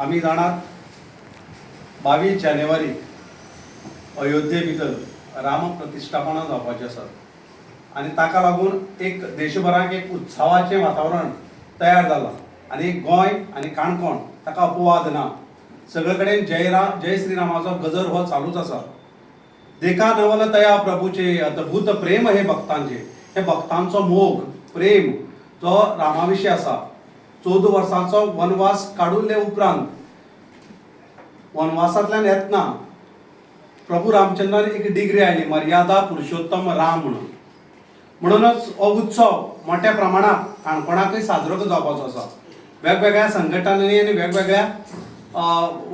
आमी जाणात बावीस जानेवारी अयोध्ये भितर राम प्रतिश्ठापना जावपाचें आसात आनी ताका लागून एक देशभराक एक उत्सवाचें वातावरण तयार जालां आनी गोंय आनी काणकोण ताका अपवाद ना. सगळे कडेन जय राम जय श्रीरामाचो गजर हो चालूच आसा. देखा नवल तया प्रभूचे अद्भूत प्रेम हे भक्तांचे. हे भक्तांचो मोग प्रेम जो रामा विशीं आसा. चवदा वर्सांचो वनवास काडुल्ले उपरांत. वनवासांतल्यान येतना प्रभू रामचंद्रान एक डिग्री आयली मर्यादा पुरुषोत्तम राम म्हणून. म्हणूनच हो उत्सव मोठ्या प्रमाणात काणकोणाकय साजरो जावपाचो आसा. वेगवेगळ्या संघटनांनी आनी वेगवेगळ्या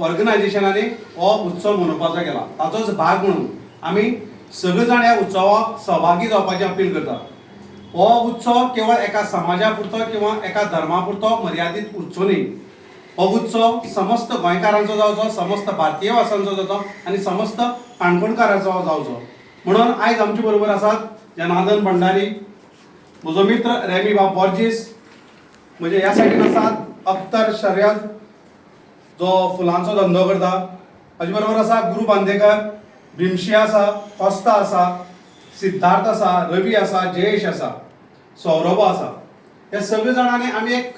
ऑर्गनायझेशनांनी हो उत्सव मनोवपाचो केला. ताचोच भाग म्हणून आमी सगळे जाण ह्या उत्सवाक सहभागी जावपाची अपील करतात हो उत्सव केवळ एका समाजा पुरतो किंवा एका धर्मा पुरतो मर्यादीत उरचो न्ही. हो उत्सव समस्त गोंयकारांचो जावचो समस्त भारतीय वासांचो जावचो आनी समस्त काणकोणकारांचो जावचो. म्हणून आयज आमचे बरोबर आसात जनार्दन भंडारी म्हजो मित्र रेमी बाब बॉर्जीस म्हणजे ह्या सायडीन आसात अख्तर शर्यत जो फुलांचो धंदो करता. हाजे बरोबर आसा गुरू बांदेकर भीमशी आसा कोस्ता आसा सिद्धार्थ आसा रवी आसा जयेश आसा. सौरभ आसा हे सगळे जाणांनी आमी एक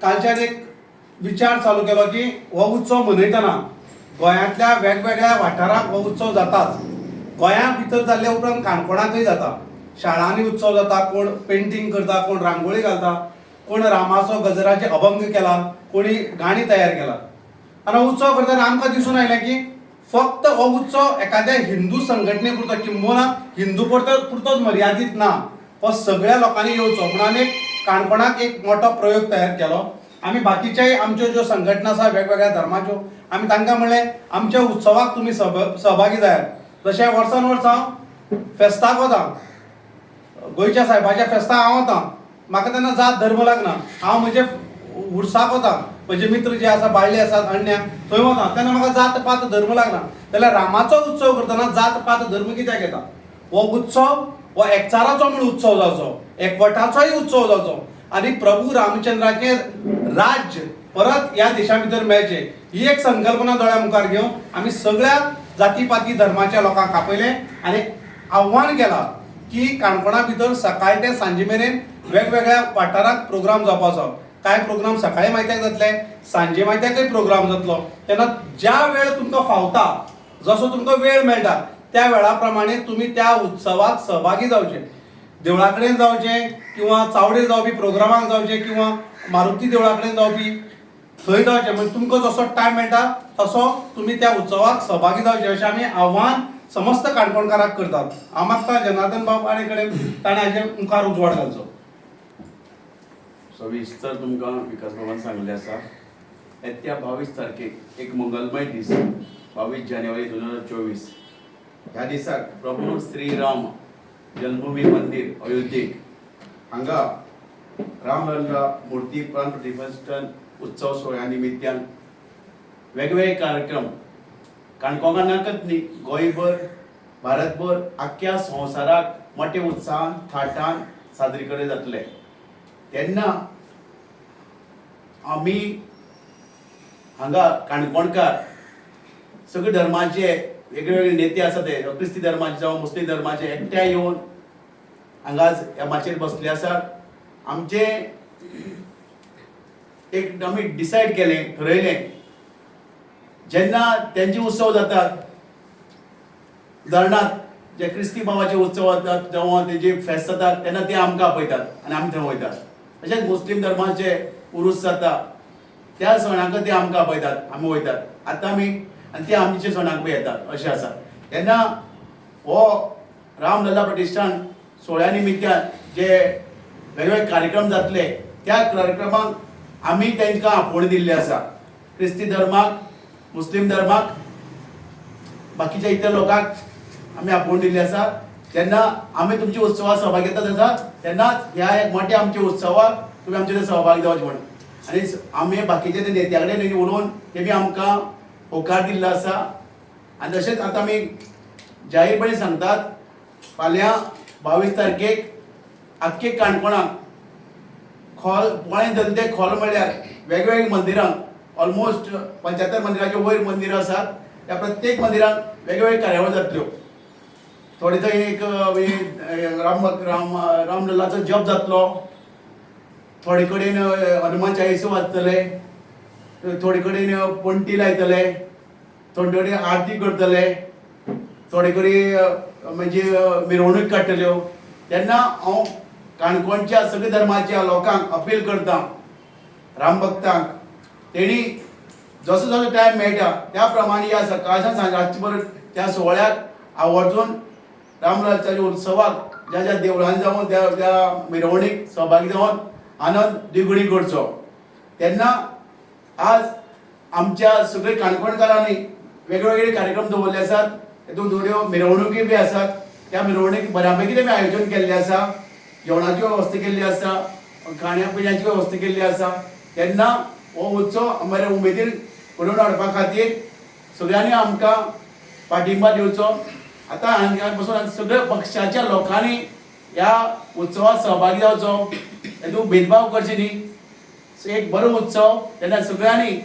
कालच्यान एक विचार चालू केलो की हो उत्सव मनयतना गोंयांतल्या वेगवेगळ्या वाठाराक हो उत्सव जाताच गोंया भितर जाल्ले उपरांत काणकोणांतय जाता शाळांनी उत्सव जाता कोण पेंटींग करता कोण रांगोळी घालता कोण रामाचो गजराचे अभंग केला कोणी गाणी तयार केला. आनी हो उत्सव करतना आमकां दिसून आयलें की फक्त हो उत्सव एखाद्या हिंदू संघटने पुरतो किंवा हिंदू पुरतो पुरतोच मर्यादीत ना. हो सगळ्या लोकांनी येवचो म्हणून आमी एक काणकोणाक एक मोठो प्रयोग तयार केलो. आमी बाकीच्याय आमच्यो ज्यो संघटना आसा वेगवेगळ्या धर्माच्यो आमी तांकां म्हणलें आमच्या उत्सवाक तुमी सहभ- सहभागी जायात. जशें वर्सान वर्स हांव फेस्ताक वता गोंयच्या सायबाच्या फेस्ताक हांव वता म्हाका तेन्ना जात धर्म लागना. हांव म्हजे उर्साक वता. म्हजे मित्र जे आसा बाळ्ळे आसात अण्ण्या थंय वता. तेन्ना म्हाका जात पात धर्म लागना. जाल्यार रामाचो उत्सव करतना जात पात धर्म कित्याक येता? हो उत्सव हो एकचाराचो म्हण उत्सव जावचो. एकवटाचोय उत्सव जावचो. आनी प्रभू रामचंद्राचे राज्य परत ह्या देशा भितर मेळचें ही एक संकल्पना दोळ्या मुखार घेवन आमी सगळ्या जाती पाती धर्माच्या लोकांक आपयलें आनी आव्हान केलां की काणकोणा भितर सकाळ ते सांजे मेरेन वेगवेगळ्या वाठारांत प्रोग्राम जावपाचो. कांय प्रोग्राम सकाळी मायत्याक जातले सांजे मायत्याकय प्रोग्राम जातलो. तेन्ना ज्या वेळ तुमकां फावता जसो तुमकां वेळ मेळटा त्या वेळा प्रमाणे तुमी त्या उत्सवाक सहभागी जावचे देवळा कडेन जावचे किंवा चावडे जावपी प्रोग्रामाक जावचे किंवा मारुती देवळा कडेन जावपी थंय जावचें म्हणजे तुमकां जसो टायम मेळटा तसो तुमी त्या उत्सवाक सहभागी जावचे अशें आमी आव्हान समस्त काणकोणकाराक करतात हांव मागता जनार्दन बाब कडेन ताणें हाजे मुखार उजवाड घालचो सविस्तर तुमकां विकास भवन सांगलें आसा. येत्या बावीस तारखेक एक मंगलमय दीस बावीस जानेवारी दोन हजार चोवीस. ह्या दिसाक प्रभू श्रीराम जन्मभूमी मंदिर अयोध्येक हांगा रामलल्ला मुर्ती प्राण प्रतिष्ठान उत्सव सोहळ्या निमित्यान वेगवेगळे कार्यक्रम. काणकोणाकच न्ही गोंयभर भारतभर आख्ख्या संवसाराक मोठे उत्साहान थाटान कडेन जातले. तेन्ना आमी हांगा काणकोणकार सगळे धर्माचे वेगवेगळे नेते आसा ते. क्रिस्ती धर्माचे जावं मुस्लीम धर्माचे एकठांय येवन हांगाच ह्या माचयेर बसले आसात आमचे एक आमी डिसायड केलें ठरयलें जेन्ना तेंचे उत्सव जातात उदाहरणार्थ जे क्रिस्ती भावाचे उत्सव जातात जेव्हा तेजे फेस्त जातात तेन्ना ते आमकां आपयतात आनी आमी थंय वयतात तशेंच मुस्लीम धर्माचे उरूस जाता त्या सणाक ते आमकां आपयतात आमी वयतात आतां आमी आनी ते आमचे सणाक बी येतात अशें आसा तेन्ना हो रामलला प्रतिश्ठान सोळ्या निमित्यान जे वेगवेगळे कार्यक्रम जातले त्या कार्यक्रमाक आमी तांकां आपोवणी दिल्ली आसा क्रिस्ती धर्माक मुस्लीम धर्माक बाकीच्या इतर लोकांक आमी आपोवणी दिल्ली आसा जेन्ना आमी तुमच्या उत्सवाक सहभाग घेतात आसा तेन्नाच ह्या एक मोठ्या आमच्या उत्सवाक तुमी आमचे सहभाग जावचे म्हणून आनी आमी बाकीचे ते नेत्या कडेन उलोवन ते बी आमकां होकार दिल्लो आसा आनी तशेंच आतां आमी जाहीरपणे सांगतात फाल्यां बावीस तारखेक आख्खे काणकोणाक खोल पोळे धंदे खोल म्हळ्यार वेगवेगळ्या मंदिरांक ऑलमोस्ट पंच्याहत्तर मंदिराचे वयर मंदिरां आसात. त्या प्रत्येक मंदिरांत वेगवेगळे कार्यावळ जातल्यो थोडे थंय एक राम राम रामललाचो जप जातलो. थोडे कडेन हनुमान चाळीसो वाचतले. थोडे कडेन पण्टी पणटी लायतले थोडे कडेन आरती करतले थोडे कडेन म्हणजे मिरवणूक काडटल्यो तेन्ना हांव काणकोणच्या सगळ्या धर्माच्या लोकांक अपील करता राम भक्तांक. तेणी जसो जसो टायम मेळटा त्या प्रमाणे या सकाळच्या सांज परत त्या सोहळ्याक आवर्जून रामराजाच्या उत्सवाक ज्या ज्या देवळांनी जावन त्या त्या मिरवणीक सहभागी जावन आनंद द्विगुणी करचो. तेन्ना आज आमच्या सगळे काणकोणकारांनी वेगवेगळे कार्यक्रम दवरले आसात. तेतून थोड्यो मिरवणुकी बी आसात. त्या मिरवणूक बऱ्यापैकी तेमी आयोजन केल्लें आसा. जेवणाची व्यवस्था केल्ली आसा. खाण्या पिण्याची वेवस्था केल्ली आसा. तेन्ना हो उत्सव बऱ्या उमेदीन घडोवन हाडपा खातीर सगळ्यांनी आमकां पाठिंबा दिवचो. आतां हांगा बसून सगळ्या पक्षाच्या लोकांनी ह्या उत्सवात सहभागी जावचो. हेतून भेदभाव करचे न्ही. एक बरो उत्सव तेन्ना सगळ्यांनी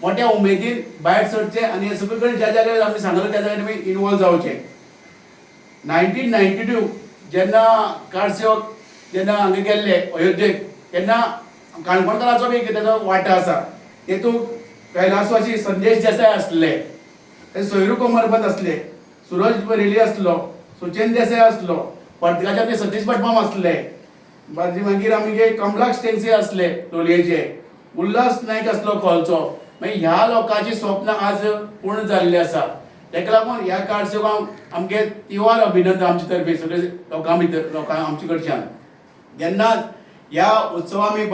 मोठ्या उमेदीन भायर सरचे आनी हे सगळे कडेन ज्या जाग्यार आमी सांगले त्या जाग्यार तुमी इनवॉल्व जावचे नायन्टीन नायन्टी टू जेन्ना कारसेवक जेन्ना हांगा गेल्ले अयोध्येक तेन्ना काणकोणकाराचो बी ताचो वांटो आसा तेतूंत कैलासवासी संदेश देसाय आसले ते सोयरू कोमरपंत आसले सुरज बरेली आसलो सुचेन देसाय आसलो पर्तगाचे आमचे सतीश भटमाम आसले मागीर मागीर आमगे कमलाक्ष टेंगसे आसले लोलयेचे उल्हास नायक आसलो खोलचो मागीर ह्या लोकांची स्वप्नां आज पूर्ण जाल्ली आसा. तेका लागून ह्या काळचे आमगे तिवार अभिनंदन आमचे तर्फे सगळे लोकां भितर लोकां आमचे कडच्यान. जेन्ना ह्या उत्सवा आमी